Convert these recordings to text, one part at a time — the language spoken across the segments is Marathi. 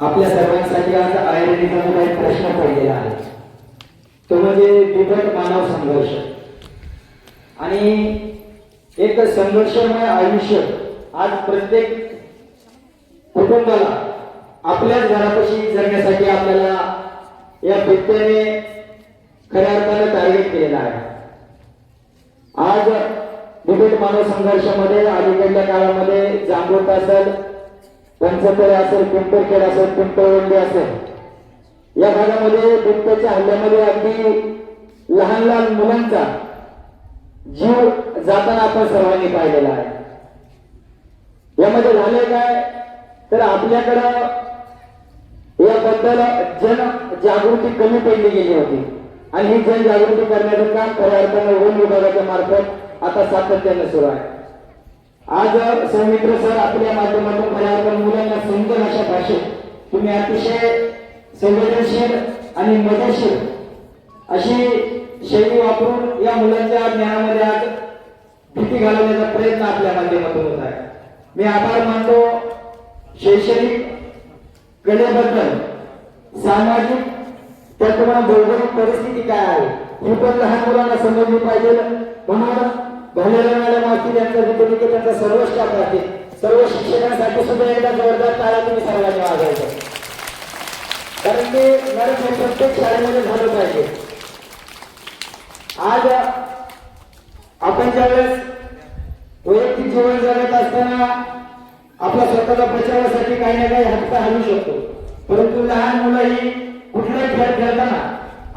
आपल्या सर्वांसाठी आज आयुर्वेदिकमध्ये एक प्रश्न पडलेला आहे. तो म्हणजे बिबट मानव संघर्ष. आणि एक संघर्षमय आयुष्य आज प्रत्येक कुटुंबाला आपल्याच घरापाशी जगण्यासाठी आपल्याला या बिबट्याने खऱ्या अर्थाने टार्गेट केलेला आहे. आज बिबट मानव संघर्षामध्ये अलीकडल्या काळामध्ये जांभूळ असेल पंचतळे असेल पिंपळखेड असेल पिंपळवंडी असेल. या भागामध्ये बिबट्याच्या हल्ल्यामध्ये अगदी लहान लहान मुलांचा जीव जाताना आपण सर्वांनी पाहिलेला आहे. यामध्ये झालंय काय? तर आपल्याकडं याबद्दल जन जागृती कमी पडली गेली होती. आणि ही जनजागृती करण्याचं काम खऱ्या अर्थानं वन विभागाच्या मार्फत आता सातत्याने सुरू आहे. आज सौमित्र सर आपल्या माध्यमातून पर्यावरण मुलांना सुंदर अशा भाषेत. तुम्ही अतिशय संवेदनशील आणि मजेशीर अशी शैली वापरून या मुलांच्या ज्ञानामध्ये आज भीती घालवण्याचा प्रयत्न आपल्या माध्यमातून होत आहे. मी आभार मानतो शैक्षणिक कलेबद्दल. सामाजिक त्याचप्रमाणे भौगोलिक परिस्थिती काय आहे? ही पण लहान मुलांना समजली पाहिजे. म्हणून भरलेल्या मॅडम असतील यांचा विद्यार्थी त्यांचा सर्व स्टाफ राहतील सर्व शिक्षकांसाठी सुद्धा एकदा जोरदार टाळा तुम्ही सर्वांनी वाजायचं कारण की मॅडम हे प्रत्येक शाळेमध्ये झालं पाहिजे. आज आपण ज्यावेळेस वैयक्तिक जीवन जगत असताना आपल्या स्वतःला बचावासाठी काही ना काही हक्क हलू शकतो. परंतु लहान मुलं ही कुठलाही खेळ खेळताना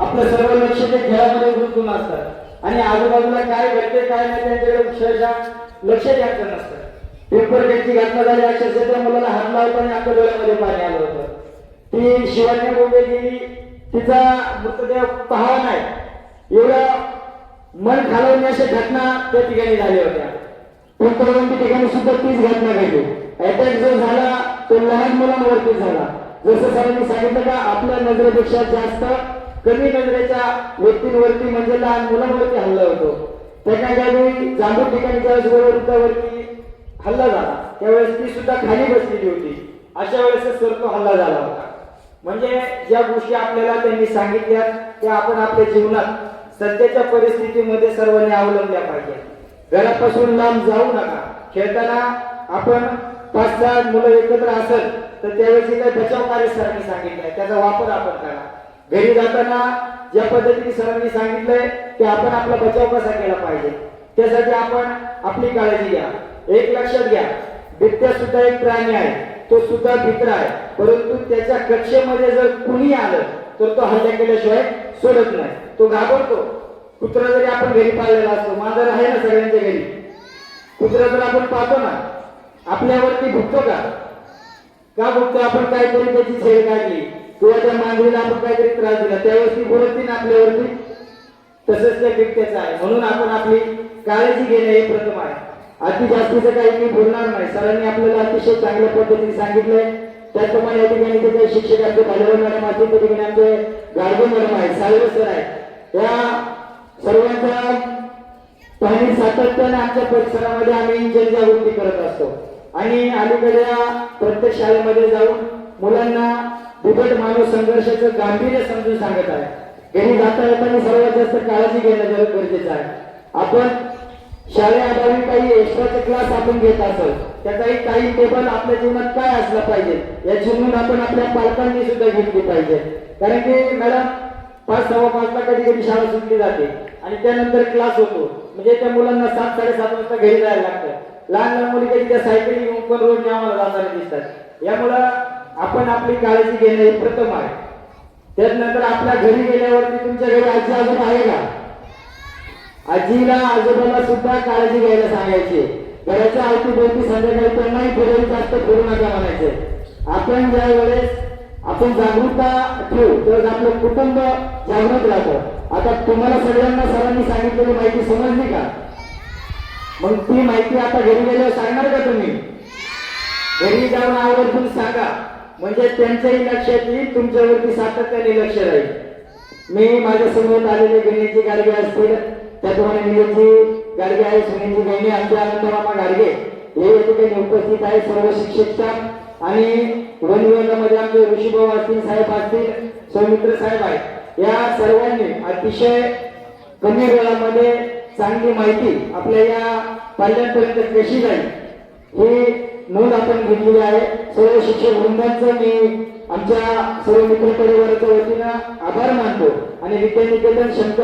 आपलं सर्व लक्ष ते खेळामध्ये गुंतून असतात. आणि आजूबाजूला काय घडते काय नाही त्यांच्याकडे अक्षरशः लक्ष द्यायचं नसतं. पेपर त्यांची घटना झाली अक्षरशः त्या मुलाला हात लावताना आपल्या डोळ्यामध्ये पाणी आलं होतं. ती शिवाजी बोंबे गेली तिचा मृतदेह पाहावा नाही. एवढं मन घालवणे अशा घटना त्या ठिकाणी झाल्या होत्या पिंपळवंती ठिकाणी सुद्धा तीच घटना घडली. अटॅक जो झाला तो लहान मुलांवरती झाला. जसं सरांनी सांगितलं का आपल्या नजरेपेक्षा जास्त कमी नजरेच्या व्यक्तींवरती म्हणजे लहान मुलांवरती हल्ला होतो. त्यांना ज्यावेळी जांभूळ ठिकाणी ज्यावेळेस हल्ला झाला. त्यावेळेस ती सुद्धा खाली बसलेली होती. अशा वेळेस सर तो हल्ला झाला होता. म्हणजे ज्या गोष्टी आपल्याला त्यांनी सांगितल्या त्या आपण आपल्या जीवनात सध्याच्या परिस्थितीमध्ये सर्वांनी अवलंबल्या पाहिजे घरापासून लांब जाऊ नका. खेळताना आपण पाच सहा मुलं एकत्र असेल तर त्यावेळेस काही बचाव कार्य सरांनी सांगितलंय. त्याचा वापर आपण करा. घरी जाताना ज्या पद्धतीने सरांनी सांगितलंय की आपण आपला बचाव कसा केला पाहिजे त्यासाठी आपण आपली काळजी घ्या. एक लक्षात घ्या बिबट्या सुद्धा एक प्राणी आहे तो सुद्धा भित्र आहे. परंतु त्याच्या कक्षेमध्ये जर कुणी आलं तर तो हल्ला केल्याशिवाय सोडत नाही. तो घाबरतो. कुत्रा जरी आपण घरी पाळलेला असतो मांजर आहे ना सगळ्यांच्या घरी? कुत्रा जर आपण पाहतो ना आपल्यावरती भुकतो का? का भुकतो? आपण काहीतरी त्याची छेड काढली किंवा त्या मांडवीला आपण काहीतरी त्रास दिला त्यावेळेस ती बोलत ना आपल्यावरती. तसंच त्या बिबट्याचं आहे. म्हणून आपण आपली काळजी घेणे हे प्रथम आहे. अति जास्तीचं काही मी बोलणार नाही. सरांनी आपल्याला अतिशय चांगल्या पद्धतीने सांगितलंय. त्याचप्रमाणे या ठिकाणी ते काही शिक्षक आमचे भालेवर मॅडम असतील त्या ठिकाणी आमचे गाडगे मॅडम आहेत साळवे सर आहेत. या सर्वांच्या पाणी सातत्याने आमच्या परिसरामध्ये आम्ही जनजागृती करत असतो. आणि अलीकडे प्रत्येक शाळेमध्ये जाऊन मुलांना उभट मानव संघर्षाचं गांभीर्य समजून सांगत आहे. घरी जाता येताना सर्वात जास्त काळजी घेणं जर गरजेचं आहे. आपण शाळेअभावी काही एक्स्ट्राचे क्लास आपण घेत असाल त्याचाही टाइम टेबल आपल्या जीवनात काय असला पाहिजे याची नोंद आपण आपल्या पालकांनी सुद्धा घेतली पाहिजे. कारण की मॅडम पाच सव्वा पाचला कधी कधी शाळा सुटली जाते आणि त्यानंतर क्लास होतो. म्हणजे त्या मुलांना सात साडेसात वाजता घरी जायला लागतं. लहान लहान मुली कधी त्या सायकली घेऊन पण रोज आम्हाला जाताना दिसतात. यामुळं आपण आपली काळजी घेणे हे प्रथम आहे. त्यानंतर आपल्या घरी गेल्यावरती तुमच्या घरी आजी आजोबा आहे का? आजीला आजोबाला सुद्धा काळजी घ्यायला सांगायची. घराच्या अवतीभोवती संध्याकाळी त्यांनाही फिरून जास्त फिरू नका म्हणायचे. आपण ज्या वेळेस आपण जागरूकता ठेवू तर आपलं कुटुंब जागृत राहतं. आता तुम्हाला सगळ्यांना सरांनी सांगितलेली माहिती समजली का? मग ती माहिती आता घरी गेल्यावर सांगणार का तुम्ही? घरी जाऊन आवर्जून सांगा. म्हणजे त्यांचंही लक्षात येईल तुमच्यावरती सातत्याने लक्ष राहील. मी माझ्यासमोर आलेले गणेशजी गाडगे असतील त्याचप्रमाणे निलेशजी गाडगे आहे सुनीलजी गैने आमच्या अनंतरामा गाडगे. हे या ठिकाणी उपस्थित आहे सर्व शिक्षक आणि वन विभागामध्ये आमचे ऋषीभाऊ असतील साहेब असतील सौमित्र साहेब आहेत. या सर्वांनी अतिशय कमी वेळामध्ये चांगली माहिती आपल्या या पाल्यांपर्यंत कशी जाईल हे नोंद आपण घेतलेली आहे. सर्व शिक्षक वृंदांचं मी आमच्या सर्व मित्र परिवाराच्या वतीनं आभार मानतो. आणि विद्यानिकेतन शंक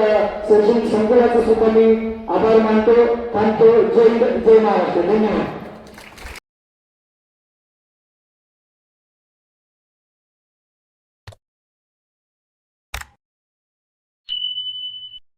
शैक्षणिक संकुलाचा सुद्धा मी आभार मानतो. थांबतो. जय हिंद, जय महाराष्ट्र. धन्यवाद.